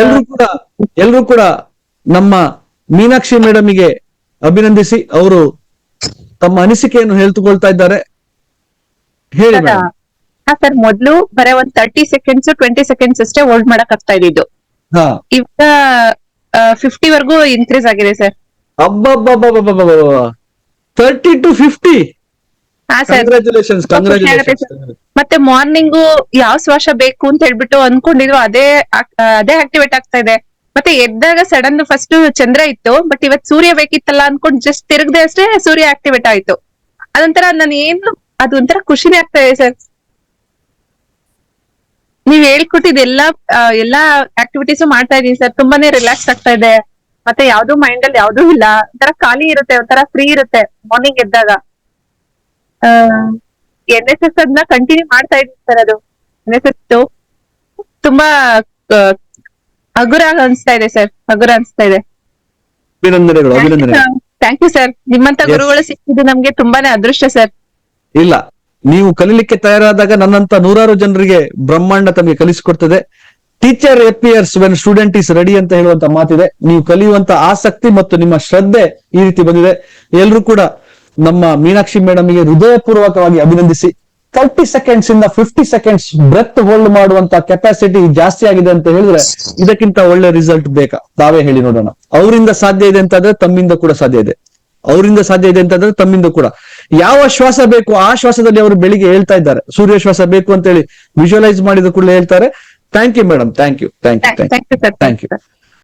ಎಲ್ರು ಕೂಡ ಎಲ್ರು ಕೂಡ ನಮ್ಮ ಮೀನಾಕ್ಷಿ ಮೇಡಮಿಗೆ ಅಭಿನಂದಿಸಿ ಅವರು ತಮ್ಮ ಅನಿಸಿಕೆಯನ್ನು ಹೇಳ್ತುಕೊಳ್ತಾ ಇದ್ದಾರೆ. ಹೇಳಿ ಸರ್, ಮೇಡಮ್. ಹಾ ಸರ್ ಮೊದ್ಲು ಬರೇ ಒಂದ್ ತರ್ಟಿ ಸೆಕೆಂಡ್ಸ್ ಟ್ವೆಂಟಿ ಸೆಕೆಂಡ್ಸ್ ಅಷ್ಟೇ ಹೋಲ್ಡ್ ಮಾಡಕ್ ಆಗ್ತಾ ಇದ್ದಿದ್ದು. ಹಾ. ಇವಾಗ ಫಿಫ್ಟಿ ವರ್ಗೂ ಇನ್ಕ್ರೀಸ್ ಆಗಿದೆ ಸರ್. ಅಬ್ಬಾ ತರ್ಟಿ ಟು ಫಿಫ್ಟಿ ಹಾ ಸರ್. ಕಂಗ್ರಾಚುಲೇಷನ್ಸ್ ಕಂಗ್ರಾಚುಲೇಷನ್ಸ್ ಮತ್ತೆ ಮಾರ್ನಿಂಗ್ ಯಾವ ಶ್ವಾಸ ಬೇಕು ಅಂತ ಹೇಳ್ಬಿಟ್ಟು ಅನ್ಕೊಂಡಿದ್ರು ಅದೇ ಅದೇ ಆಕ್ಟಿವೇಟ್ ಆಗ್ತಾ ಇದೆ. ಮತ್ತೆ ಎದ್ದಾಗ ಸಡನ್ ಫಸ್ಟ್ ಚಂದ್ರ ಇತ್ತು ಬಟ್ ಇವತ್ ಸೂರ್ಯ ಬೇಕಿತ್ತಲ್ಲ ಅನ್ಕೊಂಡ್ ಜಸ್ಟ್ ತಿರುಗದೆ ಅಷ್ಟೇ ಸೂರ್ಯ ಆಕ್ಟಿವೇಟ್ ಆಯ್ತು. ಅದೊಂಥರ ನಾನು ಏನು ಅದೊಂಥರ ಒಂಥರ ಖುಷಿನೇ ಆಗ್ತಾ ಇದೆ ಸರ್. ನೀವ್ ಹೇಳ್ಕೊಟ್ಟಿದ್ ಎಲ್ಲಾ ಆ, ಎಲ್ಲಾ ಆಕ್ಟಿವಿಟೀಸ್ ಮಾಡ್ತಾ ಇದೀನಿ ಸರ್. ತುಂಬಾನೇ ರಿಲ್ಯಾಕ್ಸ್ ಆಗ್ತಾ ಇದೆ. ಮತ್ತೆ ಯಾವ್ದು ಮೈಂಡ್ ಅಲ್ಲಿ ಯಾವ್ದೂ ಇಲ್ಲ. ಒಂಥರ ಖಾಲಿ ಇರುತ್ತೆ ಒಂಥರ ಫ್ರೀ ಇರುತ್ತೆ ಮಾರ್ನಿಂಗ್ ಎದ್ದಾಗ. ಎನ್ ಎಸ್ ಎಸ್ ಅದನ್ನ ಕಂಟಿನ್ಯೂ ಮಾಡ್ತಾ ಇದ್ದೀನಿ ಸರ್ ಅದು. ಎನ್ ಎಸ್ ಎಸ್ ತುಂಬಾ ಹಗುರ ಅನ್ಸ್ತಾ ಇದೆ ಸರ್ ಹಗುರ ಅನ್ಸ್ತಾ ಇದೆ. ಅಭಿನಂದನೆಗಳು ಅಭಿನಂದನೆಗಳು. ಥ್ಯಾಂಕ್ ಯು ಸರ್ ನಿಮ್ಮಂತ ಗುರುಗಳು ಸಿಕ್ಕಿದ್ದು ನಮ್ಗೆ ತುಂಬಾನೇ ಅದೃಷ್ಟ ಸರ್ ಇಲ್ಲ ನೀವು ಕಲೀಲಿಕ್ಕೆ ತಯಾರಾದಾಗ ನನ್ನಂತ ನೂರಾರು ಜನರಿಗೆ ಬ್ರಹ್ಮಾಂಡ ತಮಗೆ ಕಲಿಸಿಕೊಡ್ತದೆ. Teacher appears when student is ready ಅಂತ ಹೇಳುವಂತ ಮಾತಿದೆ. ನೀವು ಕಲಿಯುವಂತ ಆಸಕ್ತಿ ಮತ್ತು ನಿಮ್ಮ ಶ್ರದ್ಧೆ ಈ ರೀತಿ ಬಂದಿದೆ. ಎಲ್ರು ಕೂಡ ನಮ್ಮ ಮೀನಾಕ್ಷಿ ಮೇಡಮ್ಗೆ ಹೃದಯಪೂರ್ವಕವಾಗಿ ಅಭಿನಂದಿಸಿ. ತರ್ಟಿ ಸೆಕೆಂಡ್ಸ್ ಇಂದ ಫಿಫ್ಟಿ ಸೆಕೆಂಡ್ಸ್ ಬ್ರೆತ್ ಹೋಲ್ಡ್ ಮಾಡುವಂತ ಕೆಪಾಸಿಟಿ ಜಾಸ್ತಿ ಆಗಿದೆ ಅಂತ ಹೇಳಿದ್ರೆ ಇದಕ್ಕಿಂತ ಒಳ್ಳೆ ರಿಸಲ್ಟ್ ಬೇಕಾ? ತಾವೇ ಹೇಳಿ ನೋಡೋಣ. ಅವರಿಂದ ಸಾಧ್ಯ ಇದೆ ಅಂತಂದ್ರೆ ತಮ್ಮಿಂದ ಕೂಡ ಸಾಧ್ಯ ಇದೆ. ಅವರಿಂದ ಸಾಧ್ಯ ಇದೆ ಅಂತಂದ್ರೆ ತಮ್ಮಿಂದ ಕೂಡ. ಯಾವ ಶ್ವಾಸ ಬೇಕು ಆ ಶ್ವಾಸದಲ್ಲಿ ಅವರು ಬೆಳಿಗ್ಗೆ ಹೇಳ್ತಾ ಇದ್ದಾರೆ. ಸೂರ್ಯ ಶ್ವಾಸ ಬೇಕು ಅಂತ ಹೇಳಿ ವಿಜುವಲೈಸ್ ಮಾಡಿದ ಕೂಡಲೇ ಹೇಳ್ತಾರೆ. Thank you madam thank you thank you thank you thank you sir thank you